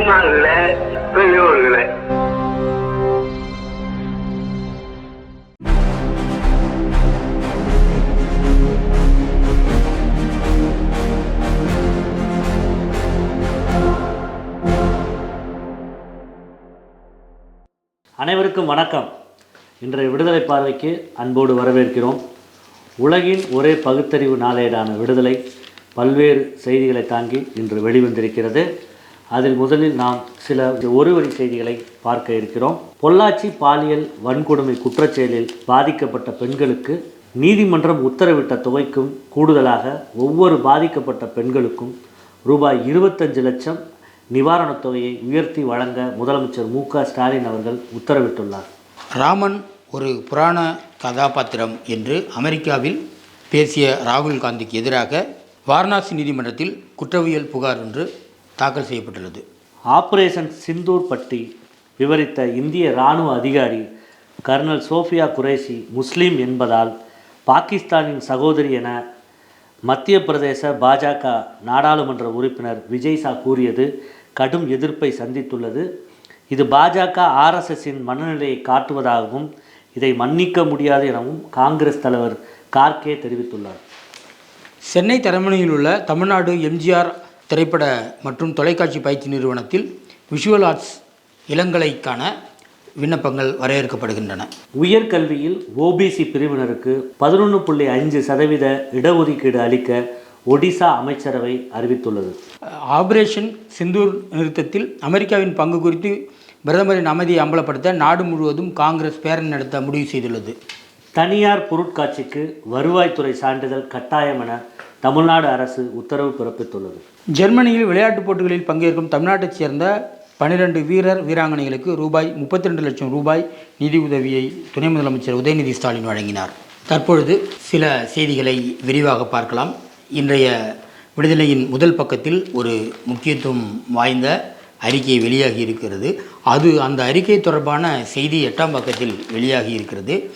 தாய்மார்களே பெரியோர்களே. அனைவருக்கும் வணக்கம். இன்றைய விடுதலை பார்வைக்கு அன்போடு வரவேற்கிறோம். உலகின் ஒரே பகுத்தறிவு நாளேடான விடுதலை பல்வேறு செய்திகளை தாங்கி இன்று வெளிவந்திருக்கிறது. அதில் முதலில் நாம் சில ஒரு வரி செய்திகளை பார்க்க இருக்கிறோம். பொள்ளாச்சி பாலியல் வன்கொடுமை குற்றச்செயலில் பாதிக்கப்பட்ட பெண்களுக்கு நீதிமன்றம் உத்தரவிட்ட தொகைக்கும் கூடுதலாக ஒவ்வொரு பாதிக்கப்பட்ட பெண்களுக்கும் ரூபாய் இருபத்தஞ்சு லட்சம் நிவாரணத் தொகையை உயர்த்தி வழங்க முதலமைச்சர் மு க ஸ்டாலின் அவர்கள் உத்தரவிட்டுள்ளார். ராமன் ஒரு புராண கதாபாத்திரம் என்று அமெரிக்காவில் பேசிய ராகுல் காந்திக்கு எதிராக வாரணாசி நீதிமன்றத்தில் குற்றவியல் புகார் ஒன்று தாக்கல் செய்யப்பட்டுள்ளது. ஆபரேஷன் சிந்தூர் பற்றி விவரித்த இந்திய இராணுவ அதிகாரி கர்னல் சோஃபியா குரேஷி முஸ்லீம் என்பதால் பாகிஸ்தானின் சகோதரி என மத்திய பிரதேச பாஜக நாடாளுமன்ற உறுப்பினர் விஜய் சா கூறியது கடும் எதிர்ப்பை சந்தித்துள்ளது. இது பாஜக ஆர்எஸ்எஸ்ஸின் மனநிலையை காட்டுவதாகவும் இதை மன்னிக்க முடியாது எனவும் காங்கிரஸ் தலைவர் கார்கே தெரிவித்துள்ளார். சென்னை தரமணியில் உள்ள தமிழ்நாடு எம்ஜிஆர் திரைப்பட மற்றும் தொலைக்காட்சி பயிற்சி நிறுவனத்தில் விஷுவல் ஆர்ட்ஸ் இளங்கலைக்கான விண்ணப்பங்கள் வரவேற்கப்படுகின்றன உயர்கல்வியில் ஓபிசி பிரிவினருக்கு பதினொன்று புள்ளி அஞ்சு சதவீத இடஒதுக்கீடு அளிக்க ஒடிசா அமைச்சரவை அறிவித்துள்ளது. ஆபரேஷன் சிந்தூர் நிறுத்தத்தில் அமெரிக்காவின் பங்கு குறித்து பிரதமரின் அமைதியை அம்பலப்படுத்த நாடு முழுவதும் காங்கிரஸ் பேரணி நடத்த முடிவு செய்துள்ளது. தனியார் பொருட்காட்சிக்கு வருவாய்த்துறை சான்றிதழ் கட்டாயம் என தமிழ்நாடு அரசு உத்தரவு பிறப்பித்துள்ளது. ஜெர்மனியில் விளையாட்டுப் போட்டிகளில் பங்கேற்கும் தமிழ்நாட்டைச் சேர்ந்த பனிரெண்டு வீரர் வீராங்கனைகளுக்கு ரூபாய் முப்பத்தி ரெண்டு லட்சம் ரூபாய் நிதி உதவியை துணை முதலமைச்சர் உதயநிதி ஸ்டாலின் வழங்கினார். தற்பொழுது சில செய்திகளை விரிவாக பார்க்கலாம். இன்றைய விடுதலையின் முதல் பக்கத்தில் ஒரு முக்கியத்துவம் வாய்ந்த அறிக்கை வெளியாகி இருக்கிறது. அது அந்த அறிக்கை தொடர்பான செய்தி எட்டாம் பக்கத்தில் வெளியாகி இருக்கிறது.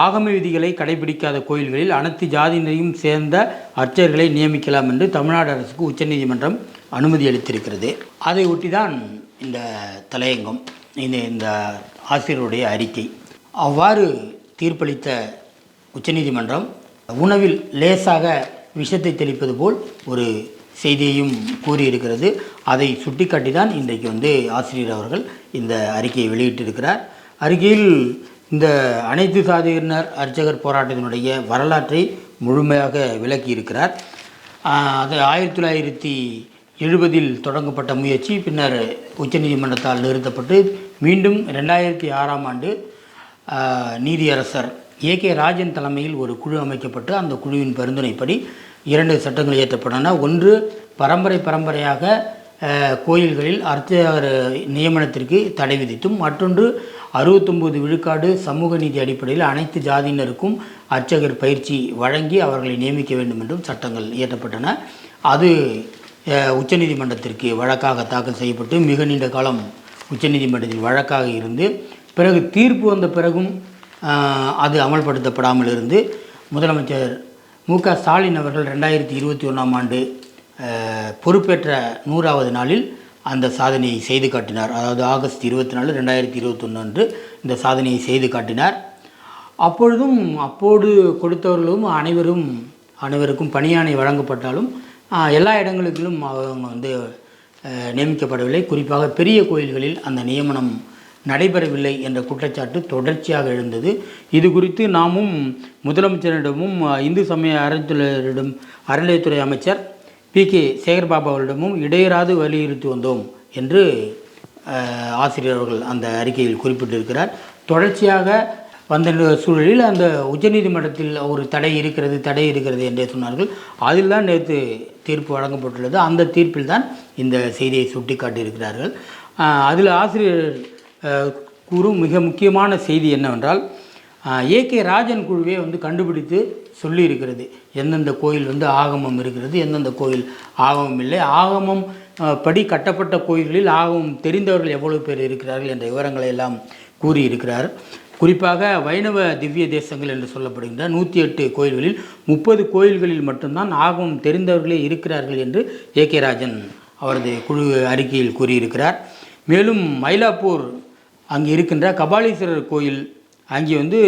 ஆகம விதிகளை கடைபிடிக்காத கோயில்களில் அனைத்து ஜாதியினரையும் சேர்ந்த அர்ச்சகர்களை நியமிக்கலாம் என்று தமிழ்நாடு அரசுக்கு உச்சநீதிமன்றம் அனுமதி அளித்திருக்கிறது. அதை ஒட்டி தான் இந்த தலையங்கம் இந்த இந்த ஆசிரியருடைய அறிக்கை. அவ்வாறு தீர்ப்பளித்த உச்சநீதிமன்றம் உணவில் லேசாக விஷத்தை தெளிப்பது போல் ஒரு செய்தியையும் கூறியிருக்கிறது. அதை சுட்டிக்காட்டி தான் இன்றைக்கு வந்து ஆசிரியர் அவர்கள் இந்த அறிக்கையை வெளியிட்டிருக்கிறார். அறிக்கையில் இந்த அனைத்து சாதியினர் அர்ச்சகர் போராட்டத்தினுடைய வரலாற்றை முழுமையாக விளக்கியிருக்கிறார். அது ஆயிரத்தி தொள்ளாயிரத்தி எழுபதில் தொடங்கப்பட்ட முயற்சி பின்னர் உச்சநீதிமன்றத்தால் நிறுத்தப்பட்டு மீண்டும் ரெண்டாயிரத்தி ஆறாம் ஆண்டு நீதியரசர் ஏ கே ராஜன் தலைமையில் ஒரு குழு அமைக்கப்பட்டு அந்த குழுவின் பரிந்துரைப்படி இரண்டு சட்டங்கள் இயற்றப்பட்டன. ஒன்று பரம்பரை பரம்பரையாக கோயில்களில் அர்ச்சகர் நியமனத்திற்கு தடை விதித்தும் மற்றொன்று அறுபத்தொம்போது விழுக்காடு சமூக நீதி அடிப்படையில் அனைத்து ஜாதியினருக்கும் அர்ச்சகர் பயிற்சி வழங்கி அவர்களை நியமிக்க வேண்டும் என்றும் சட்டங்கள் இயற்றப்பட்டன. அது உச்சநீதிமன்றத்திற்கு வழக்காக தாக்கல் செய்யப்பட்டு மிக நீண்ட காலம் உச்சநீதிமன்றத்தில் வழக்காக இருந்து பிறகு தீர்ப்பு வந்த பிறகும் அது அமல்படுத்தப்படாமல் இருந்து முதலமைச்சர் மு க ஸ்டாலின் அவர்கள் ரெண்டாயிரத்தி இருபத்தி ஒன்றாம் ஆண்டு பொறுப்பேற்ற நூறாவது நாளில் அந்த சாதனையை செய்து காட்டினார். அதாவது ஆகஸ்ட் இருபத்தி நாலு ரெண்டாயிரத்தி இருபத்தொன்று அன்று இந்த சாதனையை செய்து காட்டினார். அப்பொழுதும் அப்போது கொடுத்தவர்களும் அனைவரும் அனைவருக்கும் பணியாணை வழங்கப்பட்டாலும் எல்லா இடங்களுக்கும் அவங்க வந்து நியமிக்கப்படவில்லை. குறிப்பாக பெரிய கோயில்களில் அந்த நியமனம் நடைபெறவில்லை என்ற குற்றச்சாட்டு தொடர்ச்சியாக எழுந்தது. இது குறித்து நாமும் முதலமைச்சரிடமும் இந்து சமய அறநிலையரிடம் அறநிலையத்துறை அமைச்சர் பி கே சேகர்பாபு அவர்களிடமும் இடையராது வலியுறுத்தி வந்தோம் என்று ஆசிரியர் அவர்கள் அந்த அறிக்கையில் குறிப்பிட்டிருக்கிறார். தொடர்ச்சியாக வந்த சூழலில் அந்த உச்சநீதிமன்றத்தில் ஒரு தடை இருக்கிறது தடை இருக்கிறது என்றே சொன்னார்கள். அதில் தான் நேற்று தீர்ப்பு வழங்கப்பட்டுள்ளது. அந்த தீர்ப்பில் தான் இந்த செய்தியை சுட்டிக்காட்டியிருக்கிறார்கள். அதில் ஆசிரியர் கூறும் மிக முக்கியமான செய்தி என்னவென்றால் ஏ கே ராஜன் குழுவே வந்து கண்டுபிடித்து சொல்லியிருக்கிறது. எந்தெந்த கோயில் வந்து ஆகமம் இருக்கிறது எந்தெந்த கோயில் ஆகமம் இல்லை. ஆகமம் படி கட்டப்பட்ட கோயில்களில் ஆகமம் தெரிந்தவர்கள் எவ்வளவு பேர் இருக்கிறார்கள் என்ற விவரங்களை எல்லாம் கூறியிருக்கிறார். குறிப்பாக வைணவ திவ்ய தேசங்கள் என்று சொல்லப்படுகின்ற நூற்றி எட்டு கோயில்களில் முப்பது கோயில்களில் மட்டும்தான் ஆகமம் தெரிந்தவர்களே இருக்கிறார்கள் என்று ஏ கே ராஜன் அவரது குழு அறிக்கையில் கூறியிருக்கிறார். மேலும் மயிலாப்பூர் அங்கே இருக்கின்ற கபாலீஸ்வரர் கோயில் அங்கே வந்து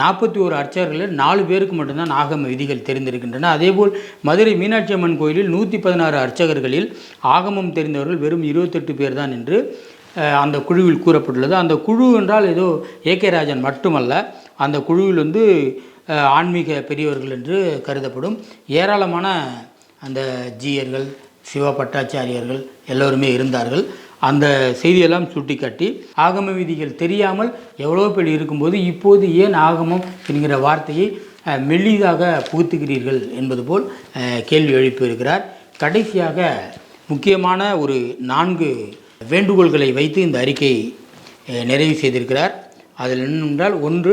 நாற்பத்தி ஓரு அர்ச்சகர்களில் நாலு பேருக்கு மட்டும்தான் ஆகம விதிகள் தெரிந்திருக்கின்றன. அதேபோல் மதுரை மீனாட்சி அம்மன் கோயிலில் நூற்றி பதினாறு அர்ச்சகர்களில் ஆகமம் தெரிந்தவர்கள் வெறும் இருபத்தெட்டு பேர் தான் என்று அந்த குழுவில் கூறப்பட்டுள்ளது. அந்த குழு என்றால் ஏதோ ஏ கே ராஜன் மட்டுமல்ல அந்த குழுவில் வந்து ஆன்மீக பெரியவர்கள் என்று கருதப்படும் ஏராளமான அந்த ஜீயர்கள் சிவ பட்டாச்சாரியர்கள் எல்லோருமே இருந்தார்கள். அந்த செய்தியெல்லாம் சுட்டிக்காட்டி ஆகம விதிகள் தெரியாமல் எவ்வளோ பேர் இருக்கும்போது இப்போது ஏன் ஆகமம் என்கிற வார்த்தையை மெல்லிதாக புகுத்துகிறீர்கள் என்பது போல் கேள்வி எழுப்பியிருக்கிறார் கடைசியாக முக்கியமான ஒரு நான்கு வேண்டுகோள்களை வைத்து இந்த அறிக்கை நிறைவு செய்திருக்கிறார். அதில் என்னென்றால் ஒன்று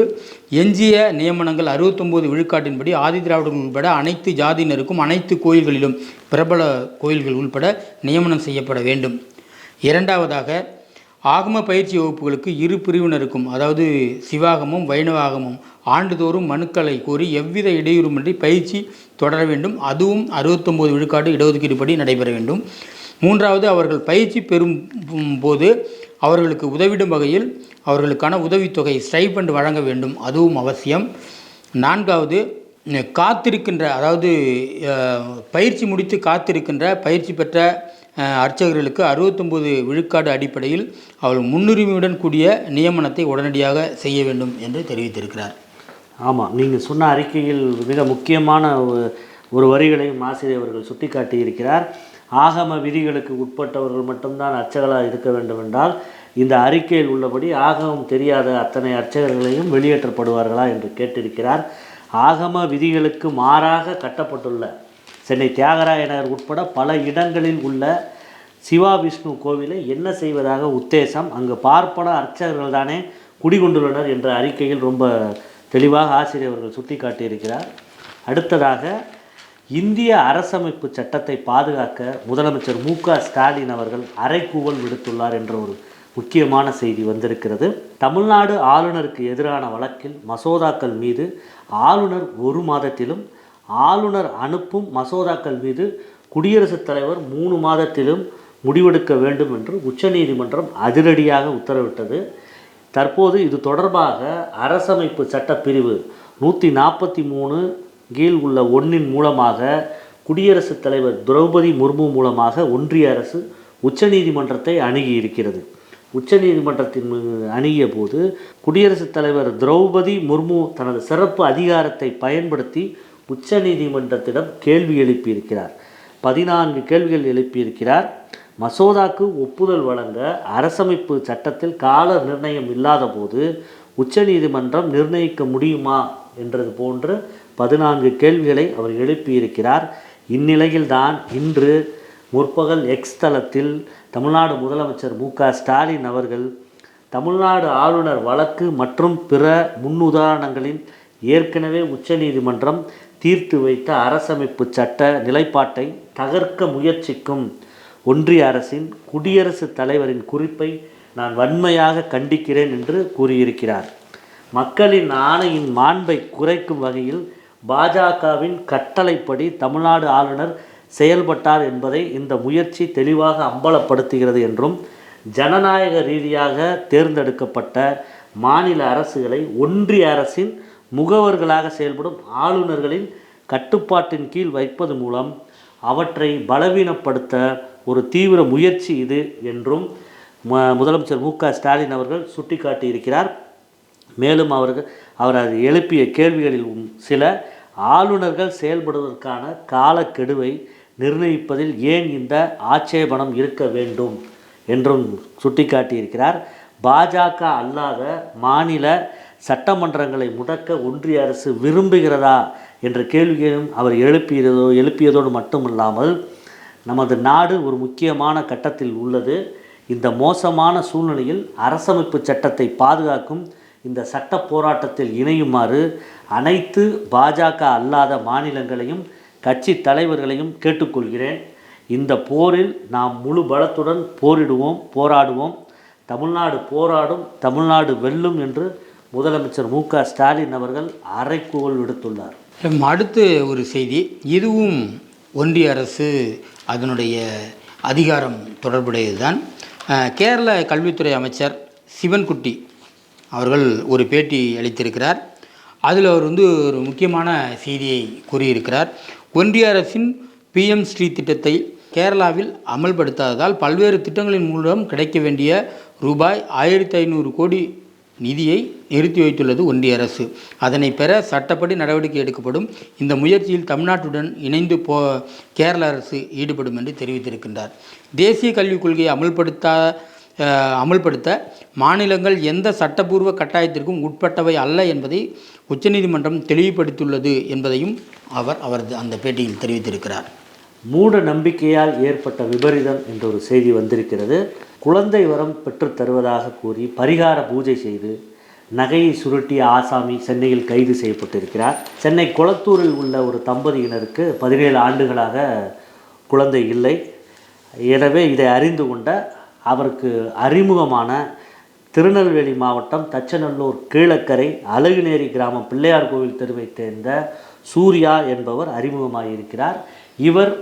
எஞ்சிய நியமனங்கள் அறுபத்தொம்போது விழுக்காட்டின்படி ஆதி திராவிடர்கள் உட்பட அனைத்து ஜாதியினருக்கும் அனைத்து கோயில்களிலும் பிரபல கோயில்கள் உள்பட நியமனம் செய்யப்பட வேண்டும். இரண்டாவதாக ஆகம பயிற்சி வகுப்புகளுக்கு இரு பிரிவினருக்கும் அதாவது சிவாகமும் வைணவாகமும் ஆண்டுதோறும் மனுக்களை கோரி எவ்வித இடையூறுமின்றி பயிற்சி தொடர வேண்டும். அதுவும் அறுபத்தொம்போது விழுக்காடு இடஒதுக்கீடுபடி நடைபெற வேண்டும். மூன்றாவது அவர்கள் பயிற்சி பெறும் போது அவர்களுக்கு உதவிடும் வகையில் அவர்களுக்கான உதவித்தொகை ஸ்டைபண்ட் வழங்க வேண்டும். அதுவும் அவசியம். நான்காவது காத்திருக்கின்ற அதாவது பயிற்சி முடித்து காத்திருக்கின்ற பயிற்சி பெற்ற அர்ச்சகர்களுக்கு அறுபத்தொம்போது விழுக்காடு அடிப்படையில் அவள் முன்னுரிமையுடன் கூடிய நியமனத்தை உடனடியாக செய்ய வேண்டும் என்று தெரிவித்திருக்கிறார். ஆமாம் நீங்கள் சொன்ன அறிக்கையில் மிக முக்கியமான ஒரு- ஒரு வரிகளையும் ஆசிரியர் அவர்கள் சுட்டிக்காட்டி இருக்கிறார் ஆகம விதிகளுக்கு உட்பட்டவர்கள் மட்டும்தான் அர்ச்சகராக இருக்க வேண்டும் என்றால் இந்த அறிக்கையில் உள்ளபடி ஆகமம் தெரியாத அத்தனை அர்ச்சகர்களையும் வெளியேற்றப்படுவார்களா என்று கேட்டிருக்கிறார். ஆகம விதிகளுக்கு மாறாக கட்டப்பட்டுள்ள சென்னை தியாகராய நகர் உட்பட பல இடங்களில் உள்ள சிவா விஷ்ணு கோவிலை என்ன செய்வதாக உத்தேசம்? அங்கு பார்ப்பன அர்ச்சகர்கள் தானே குடிகொண்டுள்ளனர் என்ற அறிக்கையில் ரொம்ப தெளிவாக ஆசிரியர் அவர்கள் சுட்டிக்காட்டியிருக்கிறார். அடுத்ததாக இந்திய அரசமைப்பு சட்டத்தை பாதுகாக்க முதலமைச்சர் மு. க. ஸ்டாலின் அவர்கள் அரைக்கூவல் விடுத்துள்ளார் என்ற ஒரு முக்கியமான செய்தி வந்திருக்கிறது. தமிழ்நாடு ஆளுநருக்கு எதிரான வழக்கில் மசோதாக்கள் மீது ஆளுநர் ஒரு மாதத்திலும் ஆளுநர் அனுப்பும் மசோதாக்கள் மீது குடியரசுத் தலைவர் மூணு மாதத்திலும் முடிவெடுக்க வேண்டும் என்று உச்சநீதிமன்றம் அதிரடியாக உத்தரவிட்டது. தற்போது இது தொடர்பாக அரசமைப்பு சட்டப்பிரிவு நூற்றி நாற்பத்தி மூணு கீழ் உள்ள ஒன்றின் மூலமாக குடியரசுத் தலைவர் திரௌபதி முர்மு மூலமாக ஒன்றிய அரசு உச்சநீதிமன்றத்தை அணுகி இருக்கிறது உச்சநீதிமன்றத்தின் அணுகிய போது குடியரசுத் தலைவர் திரௌபதி முர்மு தனது சிறப்பு அதிகாரத்தை பயன்படுத்தி உச்சநீதிமன்றத்திடம் கேள்வி எழுப்பியிருக்கிறார். பதினான்கு கேள்விகள் எழுப்பியிருக்கிறார். மசோதாக்கு ஒப்புதல் வழங்க அரசமைப்பு சட்டத்தில் கால நிர்ணயம் இல்லாத போது உச்சநீதிமன்றம் நிர்ணயிக்க முடியுமா என்றது போன்று பதினான்கு கேள்விகளை அவர் எழுப்பியிருக்கிறார். இந்நிலையில்தான் இன்று முற்பகல் எக்ஸ் தளத்தில் தமிழ்நாடு முதலமைச்சர் மு க ஸ்டாலின் அவர்கள் தமிழ்நாடு ஆளுநர் வழக்கு மற்றும் பிற முன்னுதாரணங்களின் ஏற்கனவே உச்சநீதிமன்றம் தீர்த்து வைத்த அரசமைப்பு சட்ட நிலைப்பாட்டை தகர்க்க முயற்சிக்கும் ஒன்றிய அரசின் குடியரசுத் தலைவரின் குறிப்பை நான் வன்மையாக கண்டிக்கிறேன் என்று கூறியிருக்கிறார். மக்களின் ஆணையின் மாண்பை குறைக்கும் வகையில் பாஜகவின் கட்டளைப்படி தமிழ்நாடு ஆளுநர் செயல்பட்டார் என்பதை இந்த முயற்சி தெளிவாக அம்பலப்படுத்துகிறது என்றும் ஜனநாயக ரீதியாக தேர்ந்தெடுக்கப்பட்ட மாநில அரசுகளை ஒன்றிய அரசின் முகவர்களாக செயல்படும் ஆளுநர்களின் கட்டுப்பாட்டின் கீழ் வைப்பது மூலம் அவற்றை பலவீனப்படுத்த ஒரு தீவிர முயற்சி இது என்றும் முதலமைச்சர் மு க ஸ்டாலின் அவர்கள் சுட்டிக்காட்டியிருக்கிறார். மேலும் அவர்கள் அவர் அது எழுப்பிய கேள்விகளில் சில ஆளுநர்கள் செயல்படுவதற்கான காலக்கெடுவை நிர்ணயிப்பதில் ஏன் இந்த ஆட்சேபணம் இருக்க வேண்டும் என்றும் சுட்டிக்காட்டியிருக்கிறார். பாஜக அல்லாத மாநில சட்டமன்றங்களை முடக்க ஒன்றிய அரசு விரும்புகிறதா என்ற கேள்வியையும் அவர் எழுப்பியதோ எழுப்பியதோடு மட்டுமில்லாமல் நமது நாடு ஒரு முக்கியமான கட்டத்தில் உள்ளது. இந்த மோசமான சூழ்நிலையில் அரசமைப்பு சட்டத்தை பாதுகாக்கும் இந்த சட்ட போராட்டத்தில் இணையுமாறு அனைத்து பாஜக அல்லாத மாநிலங்களையும் கட்சி தலைவர்களையும் கேட்டுக்கொள்கிறேன். இந்த போரில் நாம் முழு பலத்துடன் போரிடுவோம் போராடுவோம். தமிழ்நாடு போராடும் தமிழ்நாடு வெல்லும் என்று முதலமைச்சர் மு க ஸ்டாலின் அவர்கள் அறைகூவல் விடுத்துள்ளார். அடுத்து ஒரு செய்தி. இதுவும் ஒன்றிய அரசு அதனுடைய அதிகாரம் தொடர்புடையதுதான். தான் கேரள கல்வித்துறை அமைச்சர் சிவன்குட்டி அவர்கள் ஒரு பேட்டி அளித்திருக்கிறார். அதில் அவர் வந்து ஒரு முக்கியமான செய்தியை கூறியிருக்கிறார். ஒன்றிய அரசின் பிஎம் ஸ்ரீ திட்டத்தை கேரளாவில் அமல்படுத்தாததால் பல்வேறு திட்டங்களின் மூலம் கிடைக்க வேண்டிய ரூபாய் ஆயிரத்தி ஐநூறு கோடி நிதியை நிறுத்தி வைத்துள்ளது ஒன்றிய அரசு. அதனை பெற சட்டப்படி நடவடிக்கை எடுக்கப்படும். இந்த முயற்சியில் தமிழ்நாட்டுடன் இணைந்து போ கேரள அரசு ஈடுபடும் என்று தெரிவித்திருக்கின்றார். தேசிய கல்விக் கொள்கையை அமல்படுத்தா அமல்படுத்த மாநிலங்கள் எந்த சட்டப்பூர்வ கட்டாயத்திற்கும் உட்பட்டவை அல்ல என்பதை உச்சநீதிமன்றம் தெளிவுபடுத்தியுள்ளது என்பதையும் அவர் அவரது அந்த பேட்டியில் தெரிவித்திருக்கிறார். மூட நம்பிக்கையால் ஏற்பட்ட விபரீதம் என்ற ஒரு செய்தி வந்திருக்கிறது. குழந்தை வரம் பெற்றுத் தருவதாக கூறி பரிகார பூஜை செய்து நகையை சுருட்டிய ஆசாமி சென்னையில் கைது செய்யப்பட்டிருக்கிறார். சென்னை குளத்தூரில் உள்ள ஒரு தம்பதியினருக்கு பதினேழு ஆண்டுகளாக குழந்தை இல்லை. எனவே இதை அறிந்து கொண்ட அவருக்கு அறிமுகமான திருநெல்வேலி மாவட்டம் தச்சநல்லூர் கீழக்கரை அழகுநேரி கிராமம் பிள்ளையார் கோவில் தெருவைச் சேர்ந்த சூர்யா என்பவர் அறிமுகமாகியிருக்கிறார் இவர்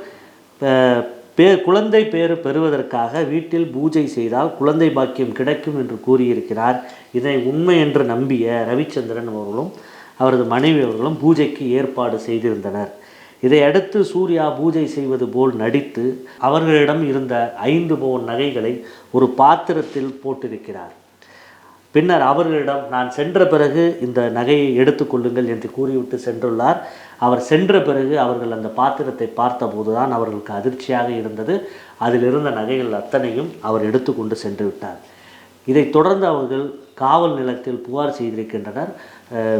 பே குழந்தை பேறு பெறுவதற்காக வீட்டில் பூஜை செய்தால் குழந்தை பாக்கியம் கிடைக்கும் என்று கூறியிருக்கிறார். இதை உண்மை என்று நம்பிய ரவிச்சந்திரன் அவர்களும் அவரது மனைவி அவர்களும் பூஜைக்கு ஏற்பாடு செய்திருந்தனர். இதையடுத்து சூர்யா பூஜை செய்வது போல் நடித்து அவர்களிடம் இருந்த ஐந்து பவுன் நகைகளை ஒரு பாத்திரத்தில் போட்டிருக்கிறார். பின்னர் அவர்களிடம் நான் சென்ற பிறகு இந்த நகையை எடுத்துக்கொள்ளுங்கள் என்று கூறிவிட்டு சென்றுள்ளார். அவர் சென்ற பிறகு அவர்கள் அந்த பாத்திரத்தை பார்த்தபோது தான் அவர்களுக்கு அதிர்ச்சியாக இருந்தது. அதில் இருந்த நகைகள் அத்தனையும் அவர் எடுத்துக்கொண்டு சென்று விட்டார். இதைத் தொடர்ந்து அவர்கள் காவல் நிலையத்தில் புகார் செய்திருக்கின்றனர்.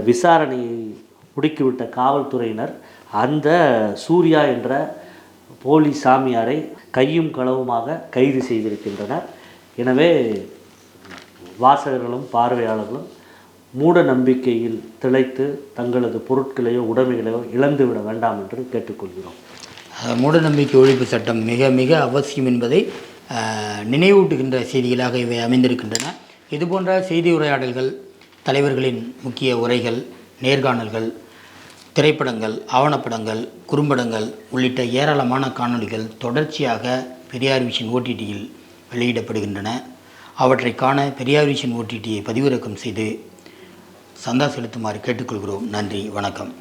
விசாரணையை முடுக்கிவிட்ட காவல்துறையினர் அந்த சூர்யா என்ற போலி சாமியாரை கையும் களவுமாக கைது செய்திருக்கின்றனர். எனவே வாசகர்களும் பார்வையாளர்களும் மூட நம்பிக்கையில் திளைத்து தங்களது பொருட்களையோ உடைமைகளையோ இழந்துவிட வேண்டாம் என்று கேட்டுக்கொள்கிறோம். மூட மூடநம்பிக்கை ஒழிப்பு சட்டம் மிக மிக அவசியம் என்பதை நினைவூட்டுகின்ற செய்திகளாக இவை அமைந்திருக்கின்றன. இதுபோன்ற செய்தி உரையாடல்கள் தலைவர்களின் முக்கிய உரைகள் நேர்காணல்கள் திரைப்படங்கள் ஆவணப்படங்கள் குறும்படங்கள் உள்ளிட்ட ஏராளமான காணொளிகள் தொடர்ச்சியாக பெரியார் விஷன் ஓடிடியில் வெளியிடப்படுகின்றன. அவற்றை காண பெரியார் விஷன் ஓடிடியை பதிவிறக்கம் செய்து சந்தா செலுத்துமாறு கேட்டுக்கொள்கிறோம். நன்றி வணக்கம்.